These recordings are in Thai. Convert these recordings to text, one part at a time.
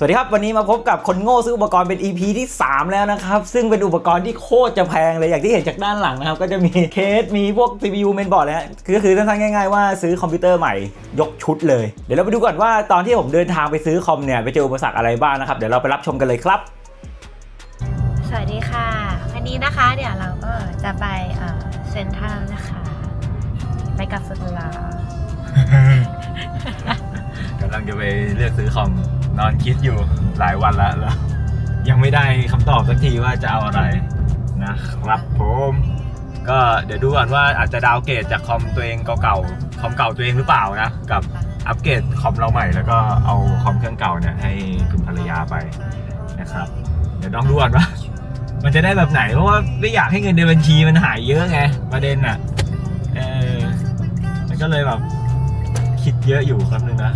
สวัสดีครับ วันนี้มาพบกับคนโง่ซื้ออุปกรณ์เป็น EP ที่ 3 แล้วนะครับ ซึ่งเป็นอุปกรณ์ที่โคตรจะแพงเลยอย่างที่เห็นจากด้านหลังนะครับ ก็จะมีเคสมีพวก CPU เมนบอร์ดนะฮะก็คือสั้นๆง่ายๆว่าซื้อคอมพิวเตอร์ใหม่ยกชุดเลย เดี๋ยวเราไปดูก่อนว่าตอนที่ผมเดินทางไปซื้อคอมเนี่ยไปเจออุปสรรคอะไรบ้างนะครับ เดี๋ยวเราไปรับชมกันเลยครับ สวัสดีค่ะ วันนี้นะคะเดี๋ยวเราก็จะไปเอ่อเซ็นทรัลนะคะไปกับสุดหลากำลังจะไปเลือกซื้อคอม นอนคิดอยู่หลายวันแล้วแล้ว ยังไม่ได้คำตอบสักทีว่าจะเอาอะไรนะครับผมก็เดี๋ยวดูก่อนว่าอาจจะดาวเกรดจากคอมตัวเองเก่าๆคอมเก่าตัวเองหรือเปล่านะกับอัปเกรดคอมเราใหม่แล้วก็เอาคอมเครื่องเก่าเนี่ยให้คุณภรรยาไปนะครับ เดี๋ยวต้องดูก่อนว่ามันจะได้แบบไหนเพราะว่าไม่อยากให้เงินในบัญชีมันหายเยอะไงประเด็นอะเออมันก็เลยแบบคิดเยอะอยู่ครับนึงนะ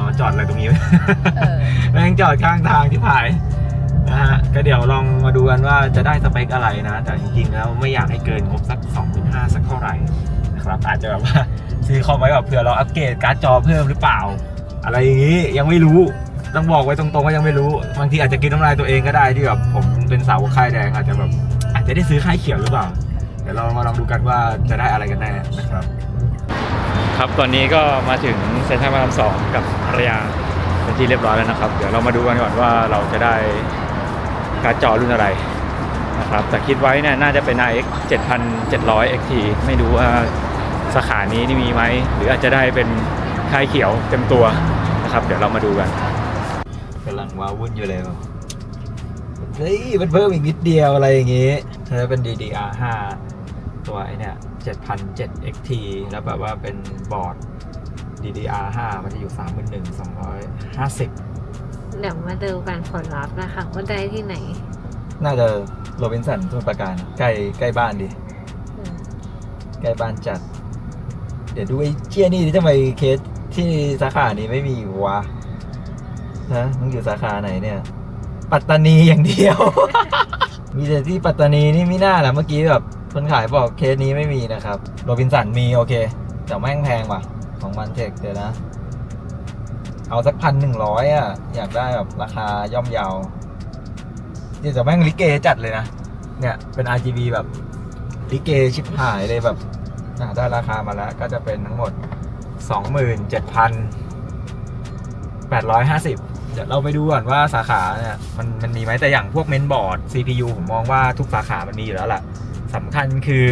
ล้อจอดอะไรตรงนี้เออแม่งจอดข้างทางที่ผายนะฮะก็เดี๋ยวลองมาดูกันว่าจะได้สเปคอะไรนะ แต่จริงๆแล้วไม่อยากให้เกินงบสัก 2 5 0 0 0สักเท่าไหร่นะครับอาจจะแบบว่าซื้อคอมไว้แบบเผื่อเราอัปเกรดการ์ดจอเพิ่มหรือเปล่า อะไรอย่างนี้ยังไม่รู้ต้องบอกไว้ตรงๆว่ายังไม่รู้บางทีอาจจะกินน้ำลายตัวเองก็ได้ที่แบบผมเป็นสาวกค่ายแดงอาจจะแบบอาจจะได้ซื้อค่ายเขียวหรือเปล่า เดี๋ยวเรามาลองดูกันว่าจะได้อะไรกันแน่นะครับ ครับตอนนี้ก็มาถึงเซ็นทรัลพระรามสองกับภรรยาเป็นที่เรียบร้อยแล้วนะครับ เดี๋ยวเรามาดูกันก่อนว่าเราจะได้การ์ดจอรุ่นอะไรนะครับแต่คิดไว้เนี่ยน่าจะเป็น RX 7700 XT ไม่รู้ว่าสาขานี้นี่มีไหม หรืออาจจะได้เป็นค่ายเขียวเต็มตัวนะครับ เดี๋ยวเรามาดูกันกำลังว้าวุ่นอยู่เลยเฮ้ยมันเพิ่มอีกนิดเดียวอะไรอย่างงี้ถ้าเป็น DDR5 ตัวไอเนี่ย 7007 XT แล้วแบบว่าเป็นบอร์ด DDR5 มันจะอยู่ 31,250 เดี๋ยวมาดูกันผลลัพธ์นะคะ ว่าได้ที่ไหน น่าจะโรบินสันสมุทรปราการใกล้ใกล้บ้านดิอืมใกล้บ้านจัด เดี๋ยวดูไอ้เชี่ยนี่ดิทำไมเคสที่สาขานี้ไม่มีวะฮะมึงอยู่สาขาไหนเนี่ย ปัตตานีอย่างเดียว มีแต่ที่ปัตตานีนี่ไม่น่าแหละเมื่อกี้แบบ คนขายบอกเคสนี้ไม่มีนะครับ โรบินสันมีโอเค แต่แม่งแพงว่ะ ของมันเทคเดี๋ยวนะ เอาสักพันหนึ่งร้อยอะ อยากได้แบบราคาย่อมเยาวเดี๋ยวจะแม่งลิเกจัดเลยนะ เนี่ยเป็น RGB แบบลิเกชิบหายเลยแบบได้ราคามาแล้วก็จะเป็นทั้งหมด 27,850 เดี๋ยวเราไปดูก่อนว่าสาขาเนี่ยมันมันมีไหมแต่อย่างพวกเมนบอร์ด CPU ผมมองว่าทุกสาขามันมีอยู่แล้วล่ะ สำคัญคือ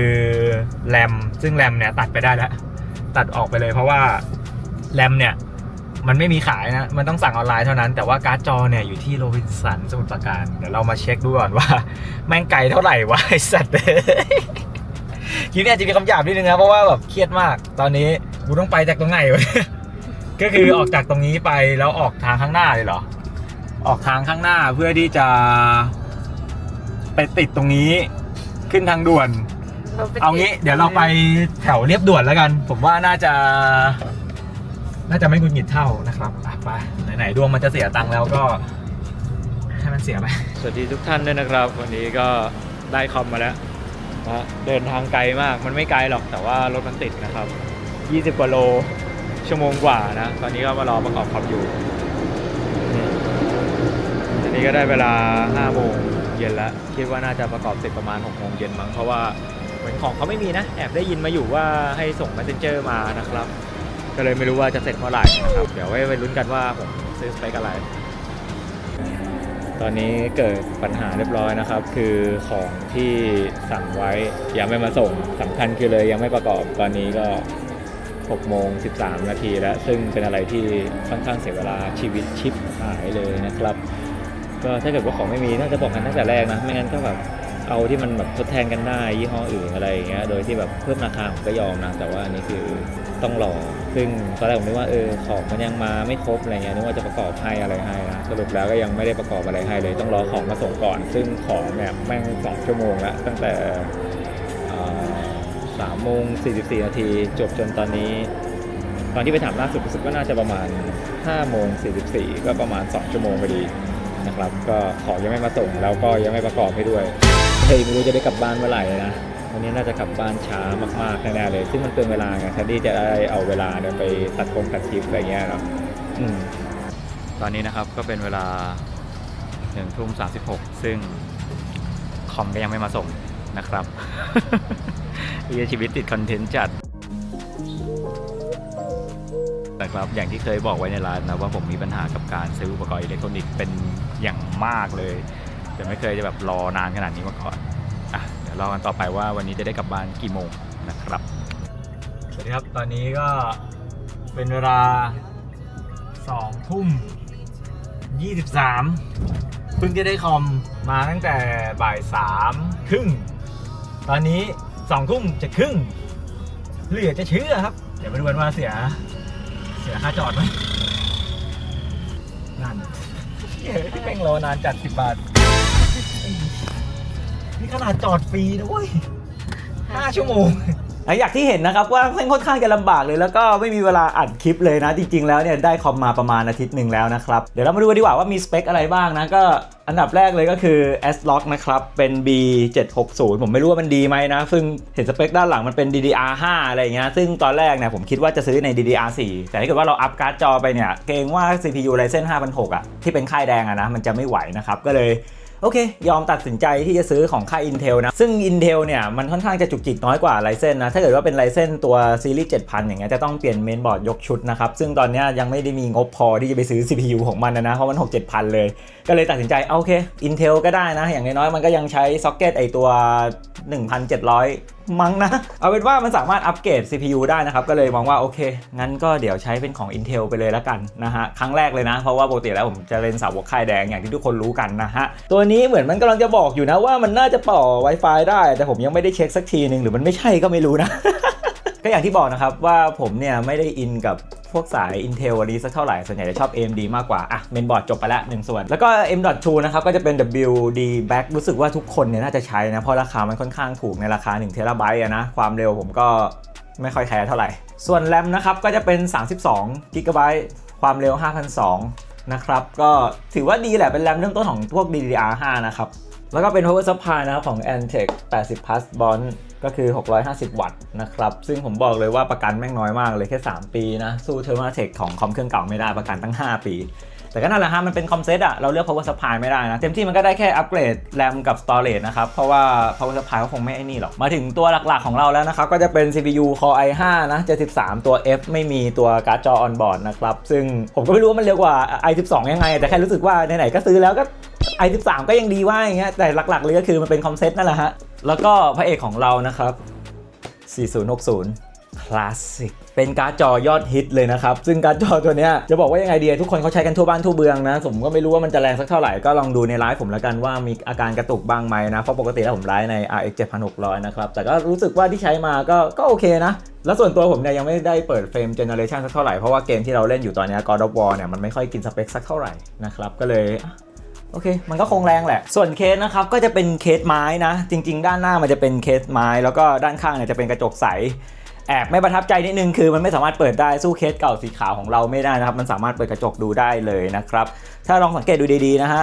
แรมซึ่งแรมเนี่ยตัดไปได้แล้ว ตัดออกไปเลยเพราะว่าแรมเนี่ยมันไม่มีขายนะ มันต้องสั่งออนไลน์เท่านั้น แต่ว่าการ์ดจอเนี่ยอยู่ที่โรบินสันสมุทรปราการ เดี๋ยวเรามาเช็คดูก่อนว่า แม่งไกลเท่าไหร่วะไอสัตว์คลิปเนี้อาจจะมีคำหยาบนิดนึงนะ เพราะว่าแบบเครียดมาก ตอนนี้กูต้องไปจากตรงไหนวะ ก็คือออกจากตรงนี้ไปแล้วออกทางข้างหน้าเลยเหรอ ออกทางข้างหน้าเพื่อที่จะ ไปติดตรงนี้ ขึ้นทางด่วน เอางี้เดี๋ยวเราไปแถวเรียบด่วนแล้วกัน ผมว่าน่าจะ น่าจะไม่หงุดหงิดเท่านะครับอะไปไหนๆดวงมันจะเสียตังค์แล้วก็ ให้มันเสียไป สวัสดีทุกท่านด้วยนะครับ วันนี้ก็ได้คอมมาแล้วนะเดินทางไกลมากมันไม่ไกลหรอกแต่ว่ารถมันติดนะครับ 20กว่าโลชั่วโมงกว่านะ ตอนนี้ก็มารอประกอบคอมอยู่นี่อันนี้ก็ได้เวลา5โมง เย็นแล้วคิดว่าน่าจะประกอบเสร็จประมาณ6โมงเย็นมั้งเพราะว่าเหมือนของเขาไม่มีนะ แอบได้ยินมาอยู่ว่าให้ส่ง messenger มานะครับ ก็เลยไม่รู้ว่าจะเสร็จเมื่อไหร่นะครับ เดี๋ยวไว้ไปลุ้นกันว่าผมซื้อสเปคอะไร ตอนนี้เกิดปัญหาเรียบร้อยนะครับ คือของที่สั่งไว้ยังไม่มาส่งสำคัญคือเลยยังไม่ประกอบตอนนี้ก็6โมง 13 นาทีแล้ว ซึ่งเป็นอะไรที่ค่อนข้างเสียเวลาชีวิตชิปหายเลยนะครับ ก็ถ้าเกิดว่าของไม่มีน่าจะบอกกันตั้งแต่แรกนะไม่งั้นก็แบบเอาที่มันแบบทดแทนกันได้ยี่ห้ออื่นอะไรอย่างเงี้ยโดยที่แบบเพิ่มราคาผมก็ยอมนะแต่ว่าอันนี้คือต้องรอซึ่งตอนแรกผมนึกว่าเออของมันยังมาไม่ครบอะไรเงี้ยนึกว่าจะประกอบให้อะไรให้นะสรุปแล้วก็ยังไม่ได้ประกอบอะไรให้เลย ต้องรอของมาส่งก่อน ซึ่งของเนี่ยแม่งสองชั่วโมงล้วตั้งแต่สามโมงสี่สิบสี่นาทีจบจนตอนนี้ ตอนที่ไปถามล่าสุดรู้สึกว่าน่าจะประมาณ5โมง44ก็ประมาณ2ชั่วโมงพอดี นะครับ ก็ของยังไม่มาส่งแล้วก็ยังไม่ประกอบให้ด้วยเฮ้ยไม่รู้จะได้กลับบ้านเมื่อไหร่นะวันนี้น่าจะกลับบ้านช้ามากๆแน่ๆเลย ซึ่งมันเกินเวลาไงแทนที่จะได้เอาเวลาไปตัดคงตัดคลิปอะไรเงี้ยเนาะตอนนี้นะครับก็เป็นเวลา1ทุ่ม36ซึ่งคอมก็ยังไม่มาส่งนะครับเชีวิตติดคอนเทนต์จัด นะครับอย่างที่เคยบอกไว้ในร้านนะว่าผมมีปัญหากับการซื้ออุปกรณ์อิเล็กทรอนิกส์เป็นอย่างมากเลย แต่ไม่เคยจะแบบรอนานขนาดนี้มาก่อนอะเดี๋ยวรอกันต่อไปว่าวันนี้จะได้กลับบ้านกี่โมงนะครับสวัสดีครับตอนนี้ก็เป็นเวลาสองทุ่มยี่สิบสามเพิ่งจะได้คอมมาตั้งแต่บ่ายสามครึ่งตอนนี้สองทุ่มจะครึ่งเหลือจะเชื่อครับ เดี๋ยวมาดูกันว่าเสียเสียค่าจอดไหมนั่นเฮ้ยพี่เป้งรอนานจัดสิบบาท นี่ขนาดจอดฟรีนะเว้ยห้าชั่วโมง หลังจากที่เห็นนะครับว่าค่อนข้างจะลำบากเลย แล้วก็ไม่มีเวลาอัดคลิปเลยนะ จริง ๆ แล้วเนี่ยได้คอมมาประมาณอาทิตย์หนึ่งแล้วนะครับ เดี๋ยวเรามาดูกันดีกว่าว่ามีสเปคอะไรบ้างนะ ก็อันดับแรกเลยก็คือ S Lock นะครับ เป็น B760 ผมไม่รู้ว่ามันดีไหมนะ ซึ่งเห็นสเปคด้านหลังมันเป็น DDR5 อะไรอย่างเงี้ย ซึ่งตอนแรกเนี่ยผมคิดว่าจะซื้อใน DDR4 แต่ถ้าเกิดว่าเราอัพการ์ดจอไปเนี่ย เกรงว่า CPU Ryzen 5006อะที่เป็นค่ายแดงอะนะ มันจะไม่ไหวนะครับ ก็เลย โอเค ยอมตัดสินใจที่จะซื้อของค่าย Intel นะ ซึ่ง Intel เนี่ย มันค่อนข้างจะจุกจิกน้อยกว่า Ryzen นะ ถ้าเกิดว่าเป็น Ryzen ตัวซีรีส์ 7000 อย่างเงี้ยจะต้องเปลี่ยนเมนบอร์ดยกชุดนะครับ ซึ่งตอนเนี้ยยังไม่ได้มีงบพอที่จะไปซื้อ CPU ของมันนะนะ เพราะมัน 6 7000 เลย ก็เลยตัดสินใจโอเค Intel ก็ได้นะ อย่างน้อยๆมันก็ยังใช้ซ็อกเก็ตไอตัว 1,700มั้งนะ เอาเป็นว่ามันสามารถอัปเกรด CPU ได้นะครับ ก็เลยมองว่าโอเค งั้นก็เดี๋ยวใช้เป็นของ Intel ไปเลยแล้วกันนะฮะ ครั้งแรกเลยนะ เพราะว่าปกติแล้วผมจะเล่นสาวกค่ายแดงอย่างที่ทุกคนรู้กันนะฮะ ตัวนี้เหมือนมันกำลังจะบอกอยู่นะว่ามันน่าจะต่อ Wi-Fi ได้ แต่ผมยังไม่ได้เช็คสักทีหนึ่งหรือมันไม่ใช่ก็ไม่รู้นะ ก็อย่างที่บอกนะครับว่าผมเนี่ยไม่ได้อินกับพวกสาย Intel อันนี้สักเท่าไหร่ ส่วนใหญ่จะชอบ AMD มากกว่า อะ เมนบอร์ดจบไปล้วหนึ่งส่วน แล้วก็ M.2 นะครับ ก็จะเป็น WD Back รู้สึกว่าทุกคนเนี่ยน่าจะใช้นะ เพราะราคามันค่อนข้างถูกในราคา1เทราไบต์อะนะ ความเร็วผมก็ไม่ค่อยแคร์เท่าไหร่ ส่วนแรมนะครับ ก็จะเป็น 32 g b ความเร็ว5,200 นะครับ ก็ถือว่าดีแหละเป็นแรมเริ่มต้นของพวก DDR5 นะครับ แล้วก็เป็น power supply นะครับของ Antec 80 plus bond ก็คือ 650 วัตต์นะครับ ซึ่งผมบอกเลยว่าประกันแม่งน้อยมากเลยแค่ 3 ปีนะ สู้ Thermaltake ของคอมเครื่องเก่าไม่ได้ประกันตั้ง 5 ปี แต่ก็นั่นแหละฮะ มันเป็นคอมเซตอะเราเลือก power supply ไม่ได้นะ เต็มที่มันก็ได้แค่อัปเกรดแรมกับ storage นะครับ เพราะว่า power supply ก็คงไม่ไอ้นี่หรอก มาถึงตัวหลักๆของเราแล้วนะครับ ก็จะเป็น CPU Core i5 นะ73ตัว F ไม่มีตัวการ์ดจอ on board นะครับซึ่งผมก็ไม่รู้ว่ามันเร็วกว่า i12 ยังไง แต่แค่รู้สึกว่าไหนๆก็ซื้อแล้วก็ i13 ก็ยังดีว่าอย่างเงี้ยแต่หลักๆเลยก็คือมันเป็นคอมเซตนั่นแหละฮะ แล้วก็พระเอกของเรานะครับ 4060 Classic เป็นการ์ดจอยอดฮิตเลยนะครับ ซึ่งการ์ดจอตัวนี้จะบอกว่ายังไงดีทุกคนเขาใช้กันทั่วบ้านทั่วเมืองนะ ผมก็ไม่รู้ว่ามันจะแรงสักเท่าไหร่ ก็ลองดูในไลฟ์ผมแล้วกันว่ามีอาการกระตุกบ้างไหมนะ เพราะปกติแล้วผมไลฟ์ใน RX 7600 นะครับ แต่ก็รู้สึกว่าที่ใช้มาก็ก็โอเคนะ แล้วส่วนตัวผมเนี่ยยังไม่ได้เปิดเฟรมเจเนอเรชันสักเท่าไหร่ เพราะว่าเกมที่เราเล่นอยู่ตอนนี้ God of War เนี่ยมันไม่ค่อยกินสเปคสักเท่าไหร่นะครับก็เลย โอเค มันก็คงแรงแหละ ส่วนเคสนะครับ ก็จะเป็นเคสไม้นะ จริง ๆ ด้านหน้ามันจะเป็นเคสไม้ แล้วก็ด้านข้างเนี่ยจะเป็นกระจกใส แอบไม่ประทับใจนิดนึง คือมันไม่สามารถเปิดได้ สู้เคสเก่าสีขาวของเราไม่ได้นะครับ มันสามารถเปิดกระจกดูได้เลยนะครับ ถ้าลองสังเกตดูดีๆนะฮะ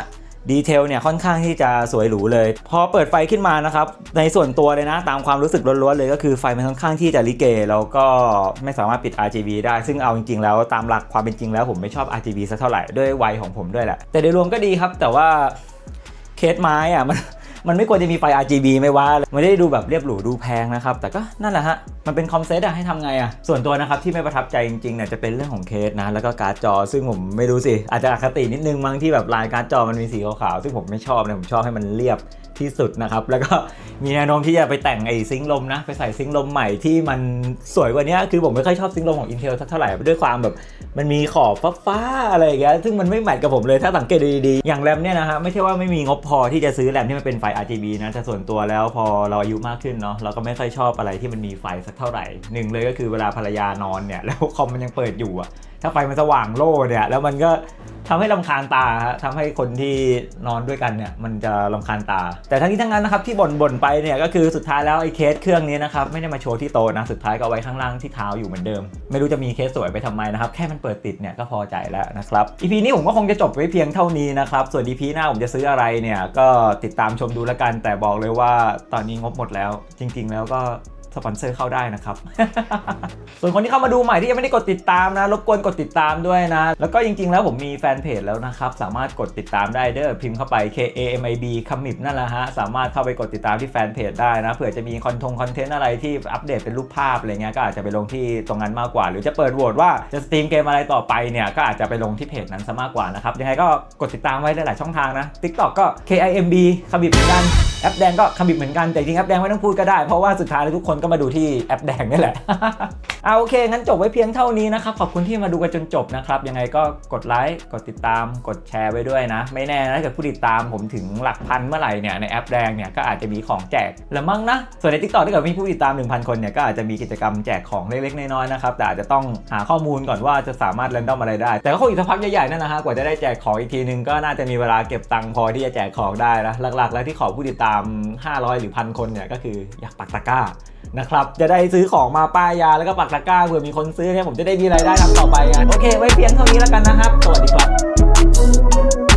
ดีเทลเนี่ยค่อนข้างที่จะสวยหรูเลย พอเปิดไฟขึ้นมานะครับในส่วนตัวเลยนะตามความรู้สึกล้วนๆเลยก็คือไฟมันค่อนข้างที่จะลิเกแล้วก็ไม่สามารถปิด RGB ได้ซึ่งเอาจริงๆแล้วตามหลักความเป็นจริงแล้วผมไม่ชอบ RGB สักเท่าไหร่ด้วยวัยของผมด้วยแหละแต่โดยรวมก็ดีครับ แต่ว่าเคสไม้อะมัน มันไม่ควรจะมีไฟ RGB ไม่ว่าไม่ได้ดูแบบเรียบหรูดูแพงนะครับ แต่ก็นั่นแหละฮะ มันเป็นคอมเซ็ตอะให้ทำไงอะส่วนตัวนะครับที่ไม่ประทับใจจริงๆเนี่ยจะเป็นเรื่องของเคสนะ แล้วก็การ์ดจอ ซึ่งผมไม่รู้สิ อาจจะอคตินิดนึงมั้งที่แบบลายการ์ดจอมันมีสีขาวๆซึ่งผมไม่ชอบเนะผมชอบให้มันเรียบ ที่สุดนะครับ แล้วก็มีแนวโน้มที่จะไปแต่งไอ้ซิงลมนะ ไปใส่ซิงลมใหม่ที่มันสวยกว่านี้คือผมไม่ค่อยชอบซิงลมของ Intel สักเท่าไหร่ด้วยความแบบมันมีขอบฟ้าๆอะไรอย่างเงี้ยซึ่งมันไม่แมทกับผมเลยถ้าสังเกตดีๆ อย่างแรมเนี่ยนะฮะไม่ใช่ว่าไม่มีงบพอที่จะซื้อแรมที่มันเป็นไฟ RGB นะแต่ส่วนตัวแล้วพอเราอายุมากขึ้นเนาะเราก็ไม่ค่อยชอบอะไรที่มันมีไฟสักเท่าไหร่หนึ่งเลยก็คือเวลาภรรยานอนเนี่ยแล้วคอมมันยังเปิดอยู่อะถ้าไฟมันสว่างโล่เนี่ยแล้วมันก็ทำให้ลำคาญตาฮะทำให้คนที่นอนด้วยกันเนี่ยมันจะลำคาญตาแต่ทั้งนี้ทั้งนั้นนะครับที่บ่นบ่นๆไปเนี่ยก็คือสุดท้ายแล้วไอ้เคสเครื่องนี้นะครับไม่ได้มาโชว์ที่โตนะสุดท้ายก็ไว้ข้างล่างที่เท้าอยู่เหมือนเดิม ไม่รู้จะมีเคสสวยไปทำไมนะครับแค่มันเปิดติดเนี่ยก็พอใจแล้วนะครับ EP นี้ผมก็คงจะจบไว้เพียงเท่านี้นะครับส่วน EP หน้าผมจะซื้ออะไรเนี่ยก็ติดตามชมดูแล้วกัน แต่บอกเลยว่าตอนนี้งบหมดแล้ว จริง ๆ แล้วก็ สปอนเซอร์เข้าได้นะครับ ส่วนคนที่เข้ามาดูใหม่ที่ยังไม่ได้กดติดตามนะ รบกวนกดติดตามด้วยนะ แล้วก็จริงๆ แล้วผมมีแฟนเพจแล้วนะครับ สามารถกดติดตามได้เด้อพิมพ์เข้าไป K A M I B คำมิบนั่นแหละฮะ สามารถเข้าไปกดติดตามที่แฟนเพจได้นะเผื่อจะมีคอนทงคอนเทนต์อะไรที่อัปเดตเป็นรูปภาพอะไรเงี้ยก็อาจจะไปลงที่ตรงนั้นมากกว่า หรือจะเปิดโหวตว่าจะสตรีมเกมอะไรต่อไปเนี่ยก็อาจจะไปลงที่เพจนั้นซะมากกว่านะครับยังไงก็กดติดตามไว้หลายช่องทางนะ TikTok ก็ K I M B คำมิบเหมือนกัน แอปแดงก็คำบิบเหมือนกันแต่จริงแอปแดงไม่ต้องพูดก็ได้เพราะว่าสุดท้ายแล้วทุกคนก็มาดูที่แอปแดงนี่แหละเอาโอเค งั้นจบไว้เพียงเท่านี้นะครับ ขอบคุณที่มาดูกันจนจบนะครับ ยังไงก็กดไลค์กดติดตาม กดแชร์ไว้ด้วยนะ ไม่แน่นะถ้าเกิดผู้ติดตามผมถึงหลักพันเมื่อไหร่เนี่ยในแอปแดงเนี่ยก็อาจจะมีของแจกละมั้งนะ ส่วนใน TikTok ถ้าเกิดมีผู้ติดตาม 1,000 คนเนี่ยก็อาจจะมีกิจกรรมแจกของเล็กๆน้อยๆนะครับแต่อาจจะต้องหาข้อมูลก่อนว่าจะสามารถแรนดอมอะไรได้ แต่ก็คงอีกสักพักใหญ่ๆนั่นนะฮะกว่าจะได้แจกของอีกทีนึงก็น่าจะมีเวลาเก็บตังค์พอที่จะแจกของได้นะหลักๆ แล้วที่ขอผู้ติดตาม500 หรือพันคนเนี่ยก็คืออยากปักตะกร้านะครับจะได้ซื้อของมาป้ายยาแล้วก็ปักตะกร้าเผื่อมีคนซื้อเนี่ยผมจะได้มีรายได้ทำต่อไปกันโอเค ไว้เพียงเท่านี้แล้วกันนะครับ สวัสดีครับ